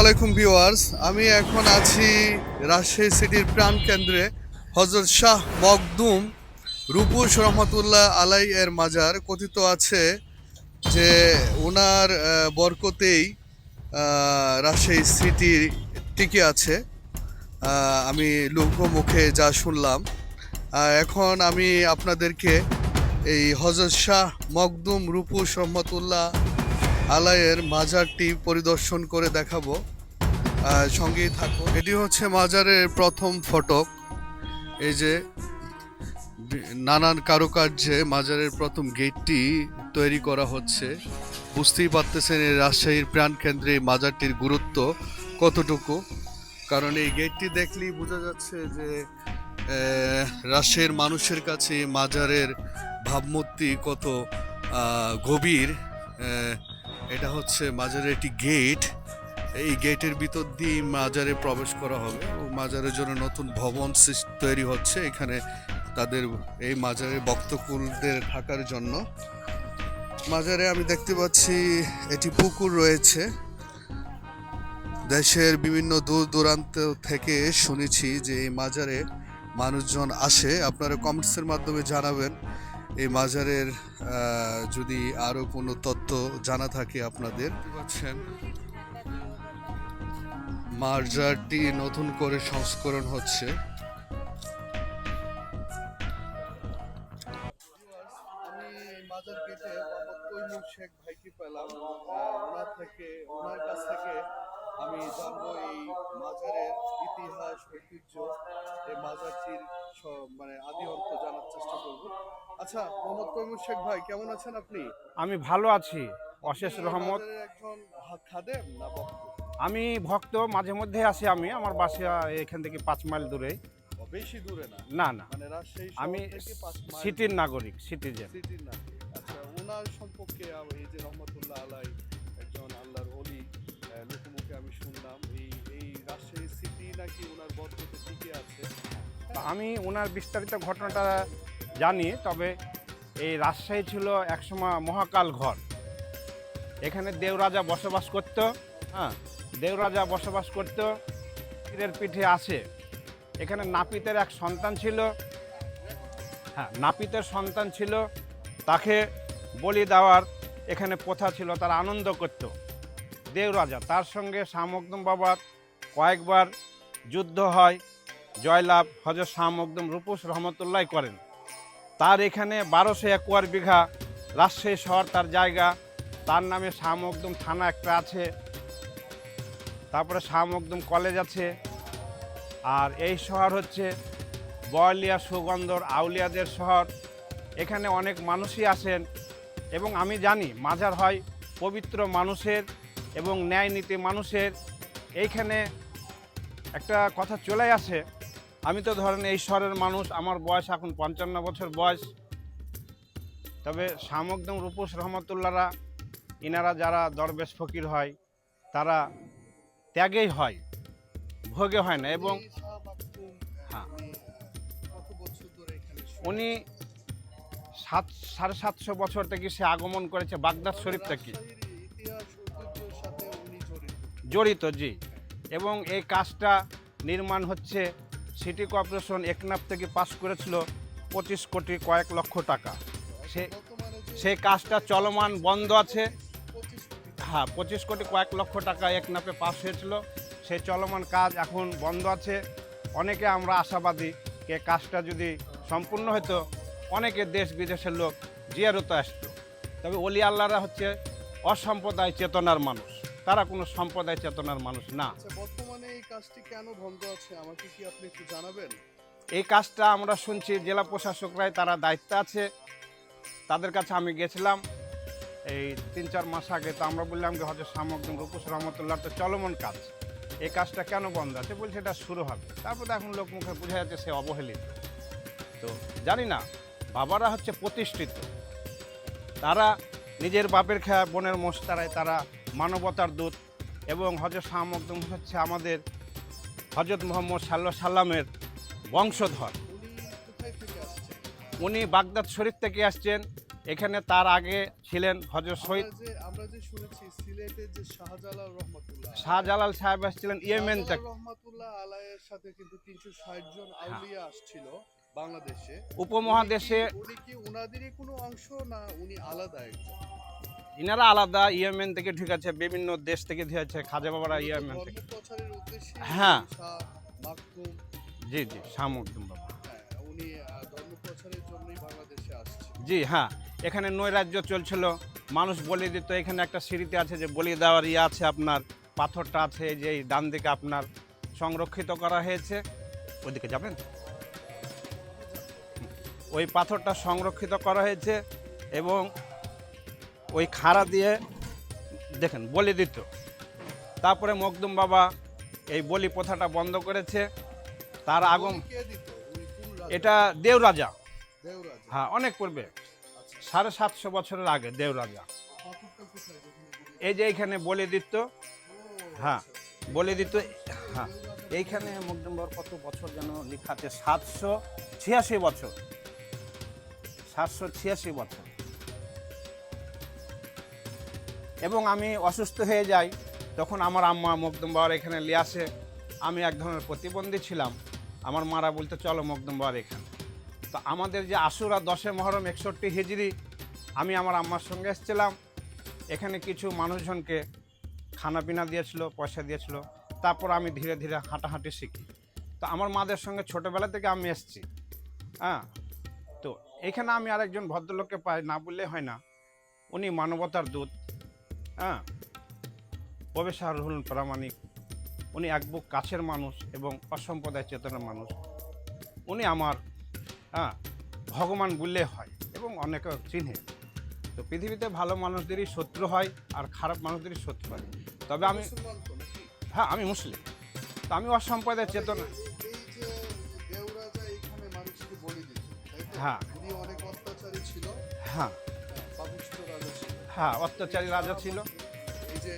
আলাইকুম ভিউয়ার্স। আমি এখন আছি রাজশাহী সিটির প্রাণ কেন্দ্রে হজরত শাহ মকদুম রূপুস রহমতুল্লাহ আলাই এর মাজার। কথিত আছে যে ওনার বরকতেই রাজশাহী সিটি টিকে আছে। আমি মুখে যা শুনলাম। এখন আমি আপনাদেরকে এই হজরত শাহ মকদুম রূপুস রহমতুল্লাহ আলায়ের মাজারটি পরিদর্শন করে দেখাবো। সঙ্গেই থাকো। এটি হচ্ছে মাজারের প্রথম ফটক। এই যে, নানান কারুকার্যে মাজারের প্রথম গেটটি তৈরি করা হচ্ছে। বুঝতেই পারতেছেন এই রাজশাহীর প্রাণকেন্দ্রে এই মাজারটির গুরুত্ব কতটুকু। কারণ এই গেটটি দেখলেই বোঝা যাচ্ছে যে রাজশাহীর মানুষের কাছে মাজারের ভাবমূর্তি কত গভীর। এটা হচ্ছে মাজারের একটি গেট। এই গেটের ভিতর দিয়ে মাজারে প্রবেশ করা হবে। ও মাজারের জন্য নতুন ভবন তৈরি হচ্ছে এখানে তাদের এই মাজারে ভক্তকুলদের থাকার জন্য। মাজারে আমি দেখতে পাচ্ছি এটি পুকুর রয়েছে। দেশের বিভিন্ন দূর দূরান্ত থেকে শুনেছি যে এই মাজারে মানুষজন আসে। আপনারা কমেন্টসের মাধ্যমে জানাবেন। এই মাজারের যদি আরও কোনো তথ্য জানা থাকে আপনাদের। পাচ্ছেন। মাজারটি নতুন করে সংস্করণ হচ্ছে। আমি মাজার গেটে শেখ ভাইকে পেলাম। ওনার থেকে ওনার কাছ থেকে আমি জানব এই মাজারের ইতিহাস ঐতিহ্য। এই মাজারটির মানে আদি অন্ত জানার চেষ্টা করব। আচ্ছা মোহাম্মদ তৈমুর শেখ ভাই কেমন আছেন আপনি? আমি ভালো আছি অশেষ রহমত। একজন খাদেম না ভক্ত? আমি ভক্ত মাঝে মধ্যে আসি আমি আমার বাসা এখান থেকে পাঁচ মাইল দূরে বেশি দূরে না? না না। মানে আমি সিটির নাগরিক সিটিজেন। সিটির না আচ্ছা ওনার সম্পর্কে এই যে রহমতুল্লাহ আলাই একজন আল্লাহর অলি লোকমুখে আমি শুনলাম। নাকি ওনার আছে? আমি ওনার বিস্তারিত ঘটনাটা জানি, তবে এই রাজশাহী ছিল একসময় মহাকাল ঘর। এখানে দেওরাজা বসবাস করত হ্যাঁ দেওরাজা বসবাস করত, পীরের পিঠে আসে। এখানে নাপিতের এক সন্তান ছিল হ্যাঁ নাপিতের সন্তান ছিল, তাকে বলি দেওয়ার এখানে প্রথা ছিল, তারা আনন্দ করত। দেওরাজা, তার সঙ্গে শামকদম বাবার কয়েকবার যুদ্ধ হয়, জয়লাভ হজরত শাহ মকদুম রূপুস রহমতুল্লাহ করেন। তার এখানে বারোশো একুয়ার বিঘা রাজশাহী শহর তার জায়গা। তার নামে শাহ মকদুম থানা একটা আছে। তারপরে শাহ মকদুম কলেজ আছে। আর এই শহর হচ্ছে বয়লিয়া সুগন্ধর আউলিয়াদের শহর। এখানে অনেক মানুষই আসেন এবং আমি জানি মাজার হয় পবিত্র মানুষের এবং ন্যায় নীতি মানুষের। এইখানে একটা কথা চলে আসে। আমি তো ধরেন এই শহরের মানুষ আমার বয়স এখন পঞ্চান্ন বছর বয়স। তবে সামকদম রূপস রহমতুল্লাহরা ইনারা যারা দরবেশ ফকির হয় তারা ত্যাগেই হয় ভোগে হয় না এবং হ্যাঁ। উনি সাত সাড়ে সাতশো বছর থেকে সে আগমন করেছে বাগদাদ শরীফ থেকে। জড়িত জি। এবং এই কাজটা নির্মাণ হচ্ছে সিটি কর্পোরেশন একনাপ থেকে পাস করেছিল পঁচিশ কোটি কয়েক লক্ষ টাকা। সে, সেই কাজটা চলমান বন্ধ আছে। হ্যাঁ পঁচিশ কোটি কয়েক লক্ষ টাকা একনাপে পাস হয়েছিল। সেই চলমান কাজ এখন বন্ধ আছে। অনেকে আমরা আশাবাদী যে কাজটা যদি সম্পূর্ণ হতো, অনেকে দেশ বিদেশের লোক জিয়ারত আসতো। তবে অলি আল্লাহরা হচ্ছে অসম্প্রদায় চেতনার মানুষ। তারা কোনো সম্প্রদায় চেতনার মানুষ না। আচ্ছা বর্তমানে এই কাজটি কেন বন্ধ আছে? আমাকে কি আপনি একটু জানাবেন? এই কাজটা আমরা শুনছি জেলা প্রশাসকরাই তারা দায়িত্বে আছে। তাদের কাছে আমি গেছিলাম। এই তিন চার মাস আগে তো আমরা বললাম যে হজরত সামকদিন রূপুস রহমতুল্লাহ তো চলমান কাজ। এই কাজটা কেন বন্ধ আছে? বলছে এটা শুরু হবে। তারপরে এখন লোক মুখে বোঝা যাচ্ছে সে অবহেলিত। তো জানি না বাবারা হচ্ছে প্রতিষ্ঠিত। তারা নিজের বাপের খেয়া বোনের মোস্তারায় তারা মানবতার দূত এবং হজরত শাহ হচ্ছে আমাদের হজরত মোহাম্মদ সাল্লাহ সাল্লামের বংশধর। উনি বাগদাদ শরীফ থেকে আসছেন। এখানে তার আগে ছিলেন হজরত শহীদ। আমরা যে শুনেছি সিলেটের যে শাহজালাল রহমতুল্লাহ। শাহজালাল সাহেব আসছিলেন ইয়েমেন থেকে। রহমতুল্লাহ আলাইয়ের সাথে কিন্তু তিনশো ষাট জন আউলিয়া আসছিল বাংলাদেশে। উপমহাদেশে উনি কি- উনি কি উনাদেরই কোনো অংশ না উনি আলাদা একজন? ইনারা আলাদা, ইয়েমেন থেকে ঢুকেছে, বিভিন্ন দেশ থেকে ঢুকেছে, খাজা বাবারা ইয়েমেন থেকে। হ্যাঁ। জি জি শাহ মখদুম বাবা। জি হ্যাঁ। এখানে নৈরাজ্য চলছিল। মানুষ বলি দিত, এখানে একটা সিঁড়িতে আছে যে বলি দেওয়ার ইয়ে আছে আপনার, পাথরটা আছে যে ডান দিকে আপনার সংরক্ষিত করা হয়েছে। ওইদিকে যাবেন? ওই পাথরটা সংরক্ষিত করা হয়েছে এবং ওই খাড়া দিয়ে দেখেন বলি দিত। তারপরে মকদুম বাবা এই বলি প্রথাটা বন্ধ করেছে। তার আগম রাজা? এটা দেওরাজা। হ্যাঁ অনেক পূর্বে। আচ্ছা। সাড়ে সাতশো বছরের আগে দেওরাজা। এই যে এইখানে বলে দিত। হ্যাঁ আচ্ছা, আচ্ছা। বলে দিত। হ্যাঁ এইখানে মকদুম বাবার কত বছর যেন লেখা আছে সাতশো ছিয়াশি বছর। সাতশো ছিয়াশি বছর। এবং আমি অসুস্থ হয়ে যাই, তখন আমার আম্মা মকদম বাবার এখানে নিয়ে আসে। আমি এক ধরনের প্রতিবন্ধী ছিলাম। আমার মারা বলতে, চলো মকদম বাবার এখানে। তো আমাদের যে আশুরা দশে মহরম একষট্টি হিজড়ি, আমি আমার আম্মার সঙ্গে এসেছিলাম। এখানে কিছু মানুষজনকে খানা পিনা দিয়েছিল, পয়সা দিয়েছিল। তারপর আমি ধীরে ধীরে হাঁটাহাঁটি শিখি। তো আমার মাদের সঙ্গে ছোটোবেলা থেকে আমি এসেছি। হ্যাঁ? তো এখানে আমি আরেকজন ভদ্রলোককে পাই, না বললে হয় না। উনি মানবতার দূত। হ্যাঁ? প্রবেশার হলেন প্রামাণিক? উনি এক বুক কাছের মানুষ এবং অসম্প্রদায় চেতনার মানুষ। উনি আমার হ্যাঁ ভগবান বললে হয় এবং অনেকে চিনে। তো পৃথিবীতে ভালো মানুষদেরই শত্রু হয় আর খারাপ মানুষদেরই শত্রু হয়। তবে আমি? হ্যাঁ আমি মুসলিম। তো আমি অসম্প্রদায়ের চেতনা? হ্যাঁ। হ্যাঁ। হ্যাঁ অত্যাচারী রাজা ছিল। এই যে?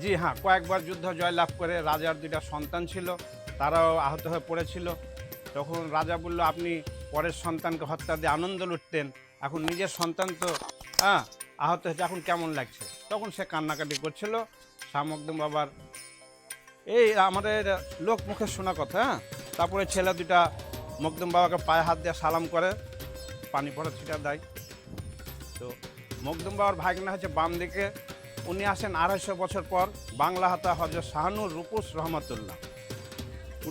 জি হ্যাঁ কয়েকবার যুদ্ধ জয়লাভ করে রাজার দুইটা সন্তান ছিল তারাও আহত হয়ে পড়েছিল। তখন রাজা বলল আপনি পরের সন্তানকে হত্যা দিয়ে আনন্দ লুটতেন এখন নিজের সন্তান তো হ্যাঁ আহত হয়েছে এখন কেমন লাগছে? তখন সে কান্নাকাটি করছিল শামকদম বাবার এই আমাদের লোক মুখে শোনা কথা হ্যাঁ? তারপরে ছেলে দুটা মকদম বাবাকে পায়ে হাত দিয়ে সালাম করে পানি পড়া ছিটা দেয়। তো মকদম বাবার ভাগনা হচ্ছে বাম দিকে। উনি আসেন আড়াইশো বছর পর বাংলা হাতা হজরত শাহানুর রুকুস রহমতুল্লাহ।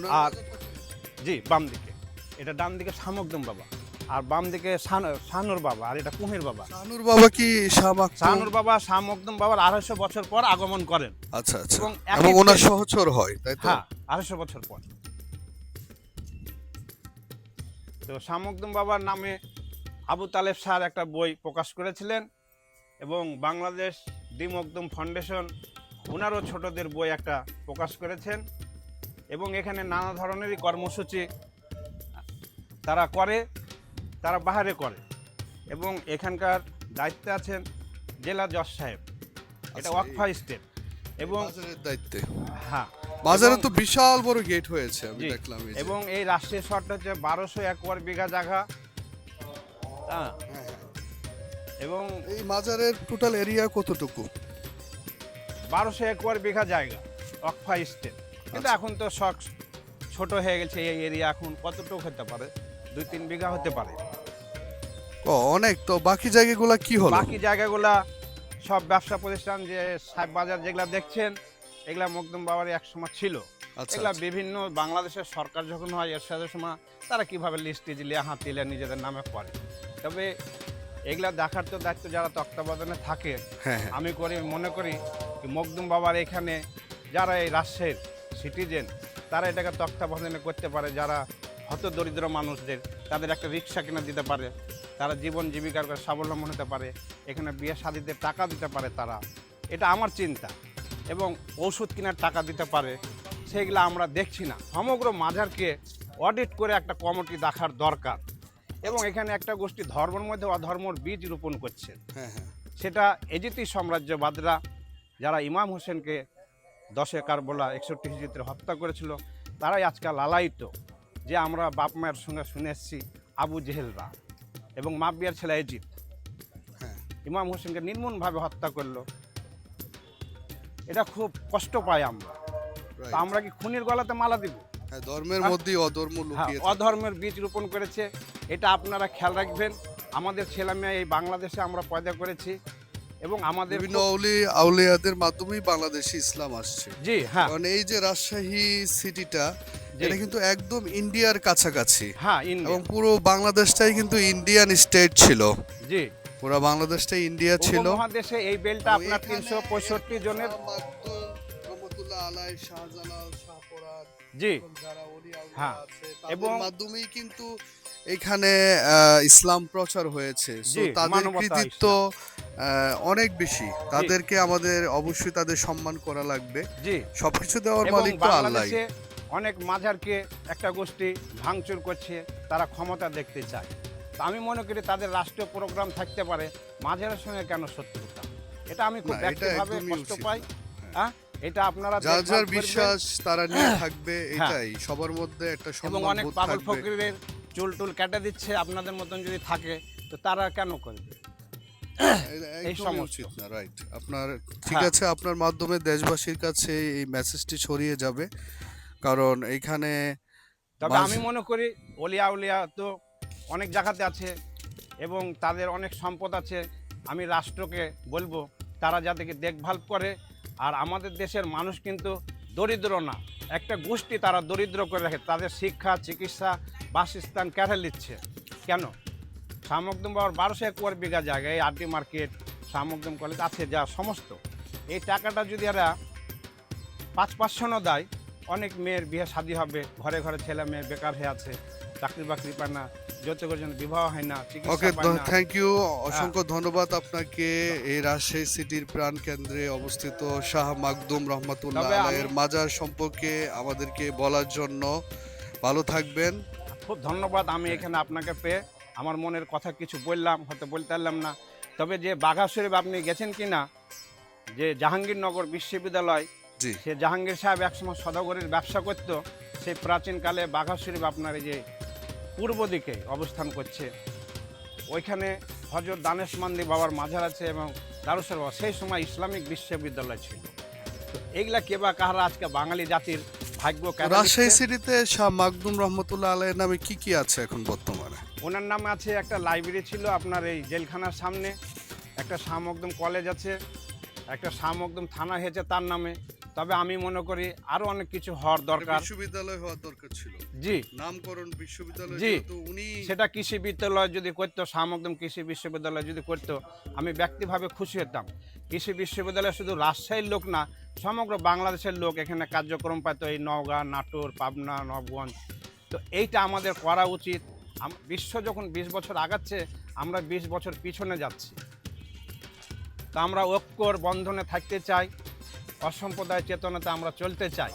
আর- জি বাম দিকে। এটা ডান দিকে শামকদম বাবা। আর বাম দিকে শান- শাহানুর বাবা আর এটা কুমির বাবা। শাহনুর বাবা কি? শাহানুর বাবা শামকদম বাবার আড়াইশো বছর পর আগমন করেন। আচ্ছা আচ্ছা। এবং এবং ওনার সহচর হয় তাই তো? হ্যাঁ আড়াইশো বছর পর। তো শামকদম বাবার নামে আবু তালেব স্যার একটা বই প্রকাশ করেছিলেন এবং বাংলাদেশ দিমকদম ফাউন্ডেশন ওনারও ছোটদের বই একটা প্রকাশ করেছেন এবং এখানে নানা ধরনেরই কর্মসূচি তারা করে তারা বাহারে করে এবং এখানকার দায়িত্বে আছেন জেলা জজ সাহেব। এটা আচ্ছা, ওয়াকফা স্টেট এবং দায়িত্বে। হ্যাঁ বাজারে তো বিশাল বড় গেট হয়েছে আমি দেখলাম এবং এই রাষ্ট্রীয় শহরটা হচ্ছে বারোশো একর বিঘা জায়গা। হ্যাঁ। হ্যাঁ, হ্যাঁ। এবং এই মাজারের টোটাল এরিয়া কতটুকু? বারোশো একর বিঘা জায়গা অকফা স্টেট। কিন্তু আচ্ছা। এখন তো শখ ছোট হয়ে গেছে এই এরিয়া এখন কতটুকু হতে পারে? দুই তিন বিঘা হতে পারে। ও অনেক। তো বাকি জায়গাগুলো কি হলো? বাকি জায়গাগুলা সব ব্যবসা প্রতিষ্ঠান যে সাহেব বাজার যেগুলা দেখছেন এগুলা মকদম বাবার এক সময় ছিল। আচ্ছা এগুলা আচ্ছা। বিভিন্ন বাংলাদেশের সরকার যখন হয় এরশাদের সময় তারা কীভাবে লিস্ট দিলে হাতিলে নিজেদের নামে করে। তবে এগুলা দেখার তো দায়িত্ব যারা তত্ত্বাবধানে থাকে হ্যাঁ হ্যাঁ। আমি করি মনে করি মকদুম বাবার এখানে যারা এই রাষ্ট্রের সিটিজেন তারা এটাকে তত্ত্বাবধানে করতে পারে। যারা হত দরিদ্র মানুষদের তাদের একটা রিক্সা কিনে দিতে পারে। তারা জীবন জীবিকার করে স্বাবলম্বন হতে পারে। এখানে বিয়ে শাদিতে টাকা দিতে পারে তারা। এটা আমার চিন্তা। এবং ওষুধ কেনার টাকা দিতে পারে সেগুলো আমরা দেখছি না। সমগ্র মাজারকে অডিট করে একটা কমিটি দেখার দরকার। এবং এখানে একটা গোষ্ঠী ধর্মের মধ্যে অধর্মর বীজ রোপণ করছে। হ্যাঁ হ্যাঁ। সেটা এজিতি সাম্রাজ্যবাদরা যারা ইমাম হোসেনকে দশে কারবলা একষট্টি হিজিতে হত্যা করেছিল তারাই আজকাল লালায়িত। যে আমরা বাপ মায়ের সঙ্গে শুনে এসেছি আবু জেহেলরা এবং মাবিয়ার ছেলে এজিদ হ্যাঁ। ইমাম হোসেনকে নির্মমভাবে হত্যা করল। এটা খুব কষ্ট পাই আমরা। তা আমরা কি খুনির গলাতে মালা দিব? হ্যাঁ, ধর্মের মধ্যেই অধর্ম হ্যাঁ লুকিয়ে অধর্মের বীজ রোপণ করেছে। এটা আপনারা খেয়াল রাখবেন। আমাদের ছেলেমেয়ে এই বাংলাদেশে আমরা পয়দা করেছি এবং আমাদের বিভিন্ন অলি আউলিয়াদের মাধ্যমেই বাংলাদেশে ইসলাম আসছে। জি হ্যাঁ। কারণ এই যে রাজশাহী সিটিটা। এটা কিন্তু একদম ইন্ডিয়ার কাছাকাছি। হ্যাঁ এবং পুরো বাংলাদেশটাই কিন্তু ইন্ডিয়ান স্টেট ছিল। জি। পুরো বাংলাদেশটাই ইন্ডিয়া ছিল। উপমহাদেশে এই বেলটা আপনার তিনশো পঁয়ষট্টি জনের জি। হ্যাঁ। এবং- মাধ্যমেই কিন্তু এখানে ইসলাম প্রচার হয়েছে। তাদের কৃতিত্ব অনেক বেশি। তাদেরকে আমাদের অবশ্যই তাদের সম্মান করা লাগবে। জি। সবকিছু দেওয়ার মালিক তো আল্লাহ অনেক মাঝারকে একটা গোষ্ঠী ভাঙচুর করছে তারা ক্ষমতা দেখতে চায়। আমি মনে করি তাদের রাষ্ট্রীয় প্রোগ্রাম থাকতে পারে মাঝারের সঙ্গে কেন শত্রুতা? এটা আমি খুব ব্যক্তিগতভাবে কষ্ট পাই। হ্যাঁ? এটা আপনারা যার যার বিশ্বাস তারা নিয়ে থাকবে হ্যাঁ। এটাই। সবার মধ্যে একটা এবং অনেক পাগল ফকিরের চুল টুল কেটে দিচ্ছে আপনাদের মতন যদি থাকে তো তারা কেন করবে? এই। উচিত না রাইট আপনার ঠিক হ্যাঁ। আছে আপনার মাধ্যমে দেশবাসীর কাছে এই মেসেজটি ছড়িয়ে যাবে। কারণ এইখানে তবে আমি মনে করি অলিয়া উলিয়া তো অনেক জায়গাতে আছে এবং তাদের অনেক সম্পদ আছে। আমি রাষ্ট্রকে বলব, তারা যাদেরকে দেখভাল করে, আর আমাদের দেশের মানুষ কিন্তু দরিদ্র না। একটা গোষ্ঠী তারা দরিদ্র করে রাখে, তাদের শিক্ষা, চিকিৎসা, বাসস্থান কেটে নিচ্ছে। কেন? শামকদম বাবার বারোশো একর বিঘা জায়গায় আরটি মার্কেট, শামকদম কলেজ আছে, যা সমস্ত। এই টাকাটা যদি এরা পাঁচ পার্সেন্টও দেয়, অনেক মেয়ের বিয়ে শাদী হবে, ঘরে ঘরে ছেলে মেয়ে বেকার হয়ে আছে। চাকরি বাকরি পায় না যৌতুকের জন্য বিবাহ হয় না ওকে থ্যাংক ইউ অসংখ্য ধন্যবাদ আপনাকে। এই রাজশাহী সিটির প্রাণ কেন্দ্রে অবস্থিত শাহ মাকদুম রহমতুল্লাহ আলাইয়ের মাজার সম্পর্কে আমাদেরকে বলার জন্য। ভালো থাকবেন। খুব ধন্যবাদ আমি এখানে আপনাকে পেয়ে। আমার মনের কথা কিছু বললাম হয়তো বলতে পারলাম না। তবে যে বাঘা শরীফ আপনি গেছেন কি না যে জাহাঙ্গীরনগর বিশ্ববিদ্যালয় সে জাহাঙ্গীর সাহেব একসময় সদাগরের ব্যবসা করত সেই প্রাচীনকালে বাঘা শরীফ আপনার এই যে পূর্ব দিকে অবস্থান করছে। ওইখানে হজরত দানেশ মান্দি বাবার মাজার আছে এবং দারুসর বাবা। সেই সময় ইসলামিক বিশ্ববিদ্যালয় ছিল। তো এইগুলা কে বা কাহারা আজকে বাঙালি জাতির ভাগ্য রাজশাহী। সিটিতে শাহ মাকদুম রহমতুল্লাহ আলাইয়ের নামে কি কি আছে এখন বর্তমানে? ওনার নামে আছে একটা লাইব্রেরি ছিল আপনার এই জেলখানার সামনে। একটা শামকদম কলেজ আছে একটা শামকদম থানা হয়েছে তার নামে। তবে আমি মনে করি আরও অনেক কিছু হওয়ার দরকার। বিশ্ববিদ্যালয় হওয়ার দরকার ছিল। জি। নামকরণ বিশ্ববিদ্যালয় জি। উনি সেটা কৃষি বিদ্যালয় যদি করতো শামকদম কৃষি বিশ্ববিদ্যালয় যদি করতো আমি ব্যক্তিভাবে খুশি হতাম। কৃষি বিশ্ববিদ্যালয় শুধু রাজশাহীর লোক না সমগ্র বাংলাদেশের লোক এখানে কার্যক্রম পাইতো এই নওগাঁ নাটোর পাবনা নবগঞ্জ। তো এইটা আমাদের করা উচিত। বিশ্ব যখন বিশ বছর আগাচ্ছে আমরা বিশ বছর পিছনে যাচ্ছি। তা আমরা ঐক্যর বন্ধনে থাকতে চাই। অসম্প্রদায় চেতনাতে আমরা চলতে চাই।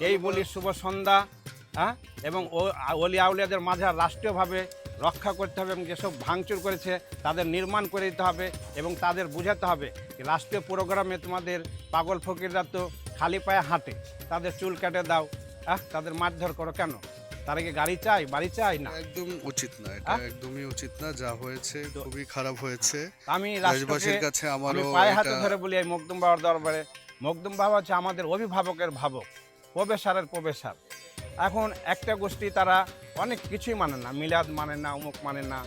এই বলি শুভ সন্ধ্যা হ্যাঁ? এবং ও- অলি আউলিয়াদের মাঝার রাষ্ট্রীয়ভাবে রক্ষা করতে হবে এবং যেসব ভাঙচুর করেছে তাদের নির্মাণ করে দিতে হবে এবং তাদের বোঝাতে হবে রাষ্ট্রীয় প্রোগ্রামে তোমাদের পাগল ফকিররা তো খালি পায়ে হাঁটে, তাদের চুল কেটে দাও হ্যাঁ? তাদের মারধর করো কেন? তারা আগে গাড়ি চাই বাড়ি চাই? না। একদম উচিত না এটা হ্যাঁ? একদমই উচিত না যা হয়েছে খুবই খারাপ হয়েছে। আমি কাছে আমারও পায়ে হাতে ধরে বলি এই মকদুম বাবার দরবারে। মকদুম বাবা হচ্ছে আমাদের অভিভাবকের ভাবক প্রবেশারের প্রবেশার। এখন একটা গোষ্ঠী তারা অনেক কিছুই মানে না মিলাদ মানে না অমুক মানে না।